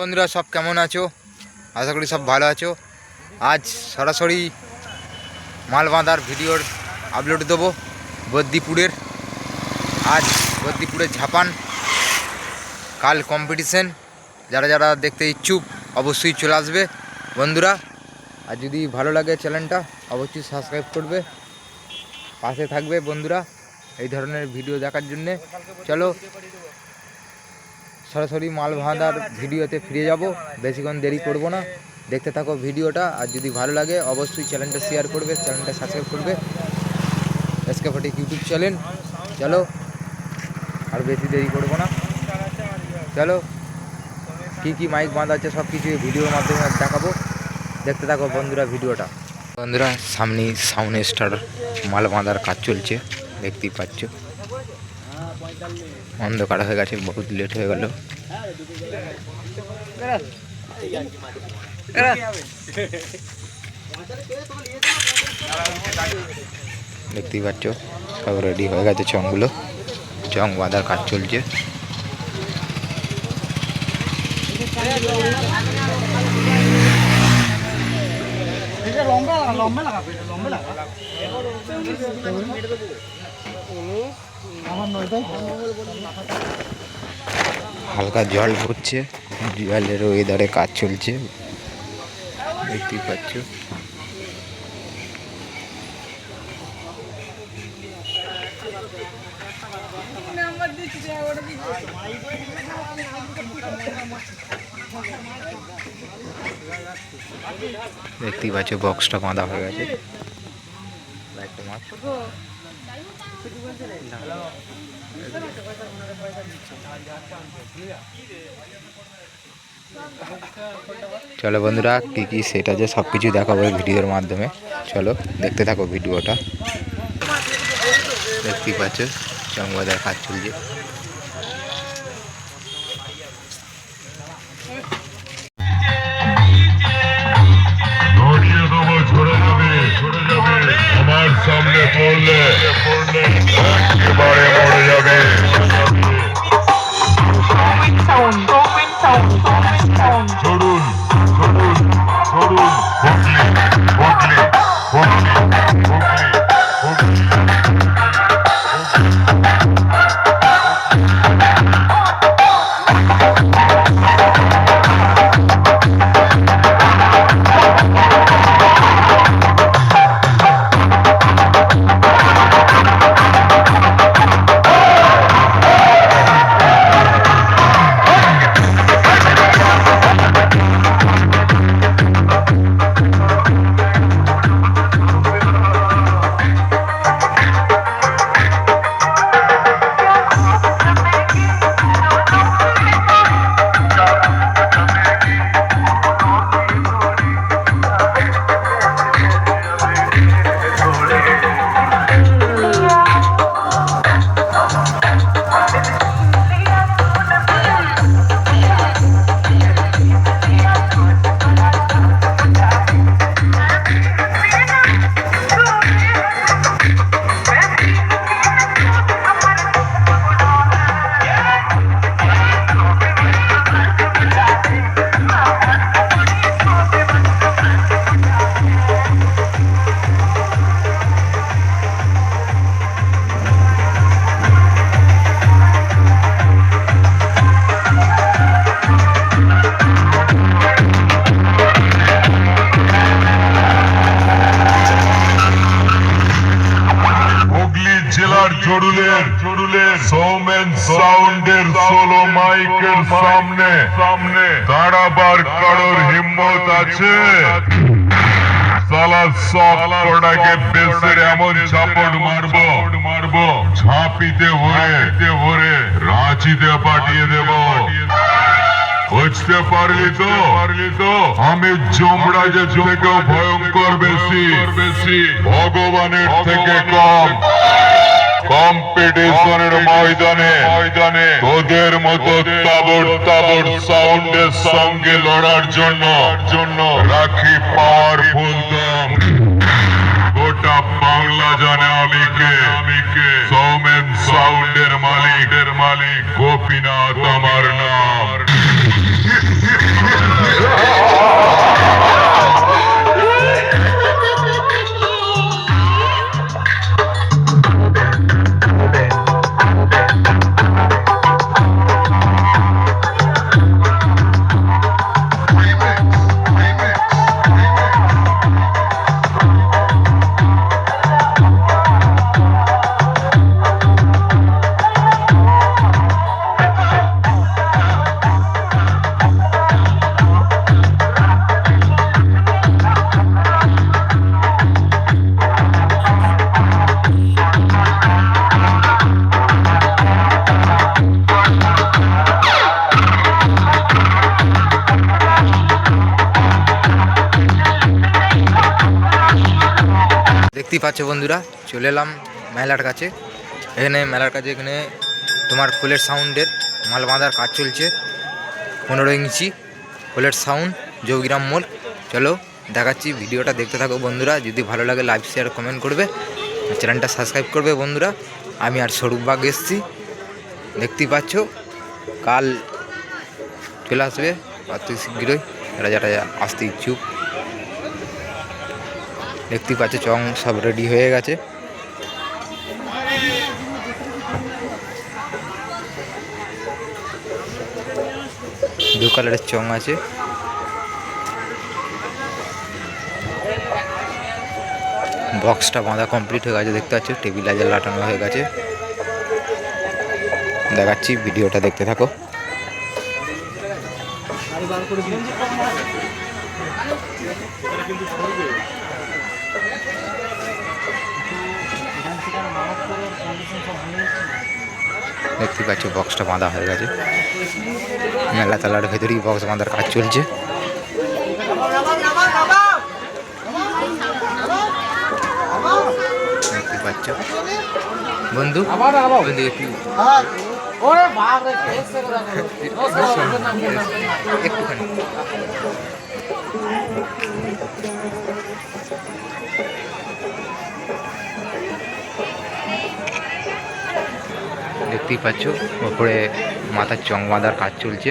বন্ধুরা, সব কেমন আছো? আশা করি সব ভালো আছো। আজ সরাসরি মাল বাঁধার ভিডিওর আপলোড দেবো বদ্দিপুরের আজ বদ্দিপুরের ঝাপান কাল কম্পিটিশন যারা যারা দেখতে ইচ্ছুক, অবশ্যই চলে আসবে। বন্ধুরা, আর যদি ভালো লাগে চ্যানেলটা অবশ্যই সাবস্ক্রাইব করবে। পাশে থাকবে বন্ধুরা, এই ধরনের ভিডিও দেখার জন্যে। চলো সরাসরি মাল ভাঁধার ভিডিওতে ফিরে যাব। বেশিক্ষণ দেরি করব না। দেখতে থাকো ভিডিওটা। আর যদি ভালো লাগে, অবশ্যই চ্যানেলটা শেয়ার করবে, চ্যানেলটা সাবস্ক্রাইব করবে। এসকে ফটিক ইউটিউব চ্যানেল চলো, আর বেশি দেরি করব না। চলো, কী কী মাইক বাঁধা আছে সব কিছু ভিডিওর মাধ্যমে দেখাবো। দেখতে থাকো বন্ধুরা ভিডিওটা। বন্ধুরা সামনে সাউন্ড স্টার মাল বাঁধার কাজ চলছে। দেখতেই পাচ্ছ। অন্ধকার হয়ে গেছে, বহুত লেট হয়ে গেল। দেখতেই পাচ্ছ, সব রেডি হয়ে গেছে চংগুলো। চং বাঁধার কাজ চলছে। হালকা জল পড়ছে জলের ওয়েদারে কাজ চলছে। দেখতেই পাচ্ছ। দেখতেই পাচ্ছ বক্সটা বাঁধা হয়ে গেছে। লাইটটা মার। চলো বন্ধুরা, কী কী সেট আছে সব কিছু দেখাবো ভিডিওর মাধ্যমে। চলো, দেখতে থাকো ভিডিওটা। দেখতেই পাচ্ছ চমবাজার কাজ চলছে। আমার সামনে পড়লে সামনে সামনে। দাঁড়াবার কারোর হিম্মত আছে? সালা এমন মারবো ঝাঁপিতে ভরে ভরে। রাঁচিতে পাঠিয়ে দেব। বুঝতে পারলি তো? পারলি তো আমি যমরাজের থেকেও ভয়ঙ্কর বেশি বেশি। ভগবানের থেকে কম। কম্পিটিশনের ময়দানে ময়দানে তোদের মতো তাবড় তাবড় সাউন্ডের সঙ্গে লড়ার জন্য জন্য রাখি পাওয়ারফুল দম। গোটা বাংলা জানে আমি কে। আমি কে সৌমেন সাউন্ডের মালিকের মালিক। গোপীনাথ আমার নাম। দেখতেই পাচ্ছ বন্ধুরা, চলে এলাম মেলার কাছে। এখানে মেলার কাছে এখানে তোমার ফুলের সাউন্ডের মাল বাঁধার কাজ চলছে। পনেরো ইঞ্চি ফুলের সাউন্ড যোগিরাম মোল চলো দেখাচ্ছি, ভিডিওটা দেখতে থাকো বন্ধুরা। যদি ভালো লাগে, লাইক শেয়ার কমেন্ট করবে। চ্যানেলটা সাবস্ক্রাইব করবে বন্ধুরা। আমি আর স্বরূপবাগ এসেছি। দেখতেই পাচ্ছ, কাল চলে আসবে। অতি শীঘ্রই এরা যারা আসতে ইচ্ছুক দেখতেই পাচ্ছ, চং সব রেডি হয়ে গেছে। দু কালারের চং আছে। বক্সটা বাঁধা কমপ্লিট হয়ে গেছে, দেখতে পাচ্ছ টেবিলাইজার লাটানো হয়ে গেছে। দেখাচ্ছি, ভিডিওটা দেখতে থাকো। দেখতে পাচ্ছ বক্সটা বাঁধা হয়ে গেছে। মেলা তালার ভেতরেই বক্স বাঁধার কাজ চলছে। দেখতে পাচ্ছ? বন্ধু বন্ধু একটু একটুখানি। দেখতেই পাচ্ছ, ওপরে মাথার চং বাঁধার কাজ চলছে।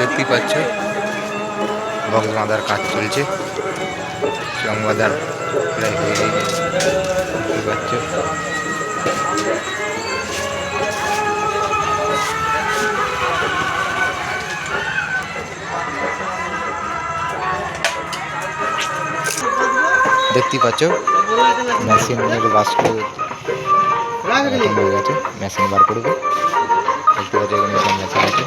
দেখতেই পাচ্ছ বক্স বাঁধার কাজ চলছে। চং বাঁধার দেখতেই পাচ্ছ। দেখতেই পাচ্ছ মেশিনের বাস্ক মেশিন বার করবে দেখতে পাচ্ছ এখানে সব মেশিন আছে।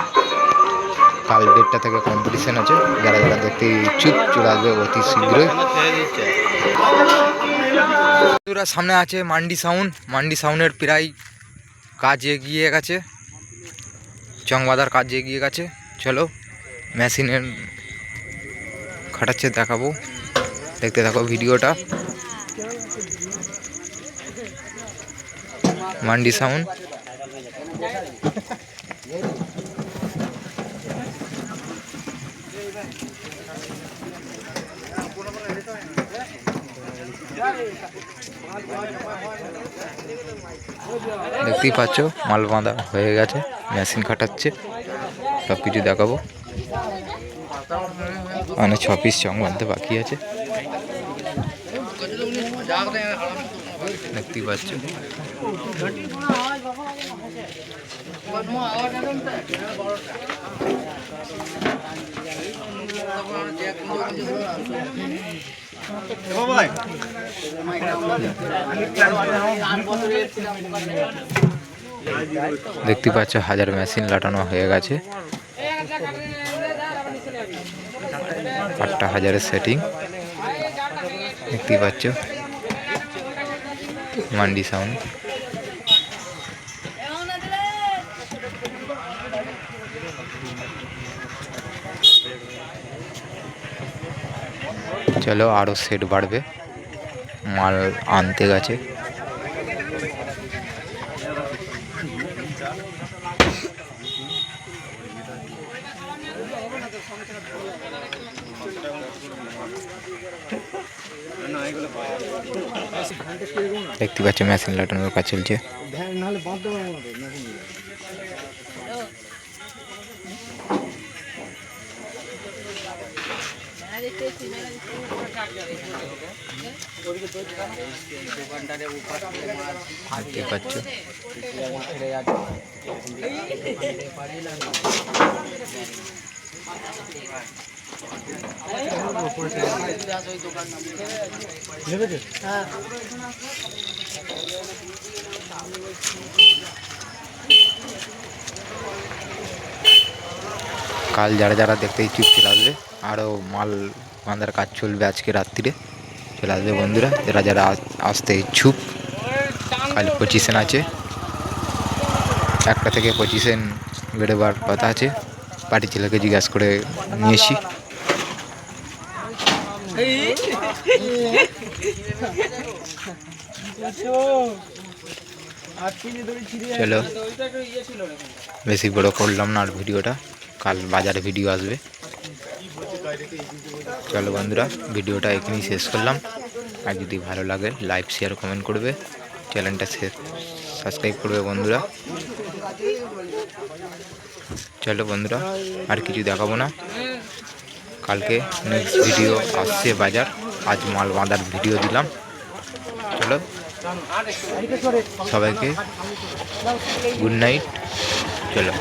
কাল ডেটটা থেকে কম্পিটিশন আছে। যারা যারা দেখতে ইচ্ছুক চলে আসবে অতি শীঘ্রই। বন্ধুরা, সামনে আছে মান্ডি সাউন্ড। মান্ডি সাউন্ডের প্রায় কাজ এগিয়ে গেছে। চংবাদার কাজ এগিয়ে গেছে। চলো, মেশিনের খাটাচ্ছে দেখাবো। দেখতে থাকো ভিডিওটা। মান্ডি সাউন্ড দেখতেই পাচ্ছ, মাল বাঁধা হয়ে গেছে, মেশিন খাটাচ্ছে সব কিছু দেখাবো। মানে ছ পিস চং বাঁধতে বাকি আছে। দেখতেই পাচ্ছ। দেখতে পাচ্ছ হাজার মেশিন লাটানো হয়ে গেছে। আটটা হাজারের সেটিং দেখতেই পাচ্ছ। মান্ডি সাউন্ড চলো আরও সেট বাড়বে। মাল আনতে গেছে। দেখতে পাচ্ছ মেশিন লাটানোর কাজ চলছে। দেখতে পাচ্ছ। কাল যারা যারা দেখতে ইচ্ছুক চলে আসবে। আরও মাল বাঁধার কাজ চলবে আজকে রাত্রিরে। চলে আসবে বন্ধুরা যারা যারা আসতে ইচ্ছুক। কাল পঁচিশন আছে। একটা থেকে পঁচিশন বেরোবার কথা আছে। পার্টি ছেলেকে জিজ্ঞাসা করে নিয়েছি চলো। বেশি বড় করলাম না আর ভিডিওটা। কাল বাজারে ভিডিও আসবে। চলো বন্ধুরা ভিডিওটা এখানেই শেষ করলাম। আর যদি ভালো লাগে লাইক শেয়ার কমেন্ট করবে। চ্যানেলটা সাবস্ক্রাইব করবে বন্ধুরা। চলো বন্ধুরা, আর কিছু দেখাবো না। কালকে নেক্সট ভিডিও আসছে বাজার। আজ মাল বাঁধার ভিডিও দিলাম। চলো, সবাইকে গুড নাইট চলো।